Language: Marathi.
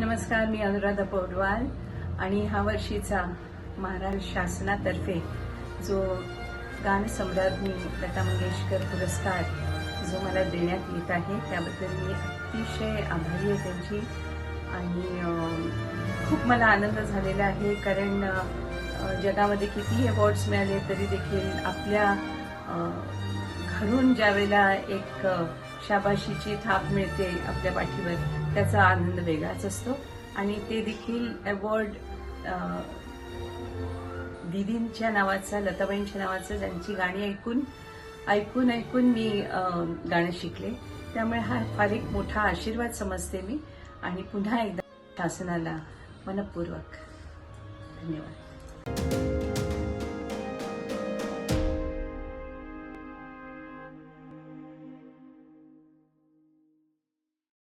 नमस्कार मी अनुराधा पौडवाल आणि ह्या वर्षीचा महाराष्ट्र शासनातर्फे जो गानसम्राज्ञी लता मंगेशकर पुरस्कार जो मला देण्यात येत आहे त्याबद्दल मी अतिशय आभारी आहे त्यांची. आणि खूप मला आनंद झालेला आहे कारण जगामध्ये कितीही अवॉर्ड्स मिळाले तरी देखील आपल्या घरून ज्यावेळेला एक शाबाशीची थाप मिळते आपल्या पाठीवर. त्याचा आनंद वेगळाच असतो. आणि ते देखील अवॉर्ड दिदींच्या नावाचा लताबाईंच्या नावाचं ज्यांची गाणी ऐकून ऐकून ऐकून मी गाणं शिकले. त्यामुळे हा फार एक मोठा आशीर्वाद समजते मी. आणि पुन्हा एकदा शासनाला मनपूर्वक धन्यवाद.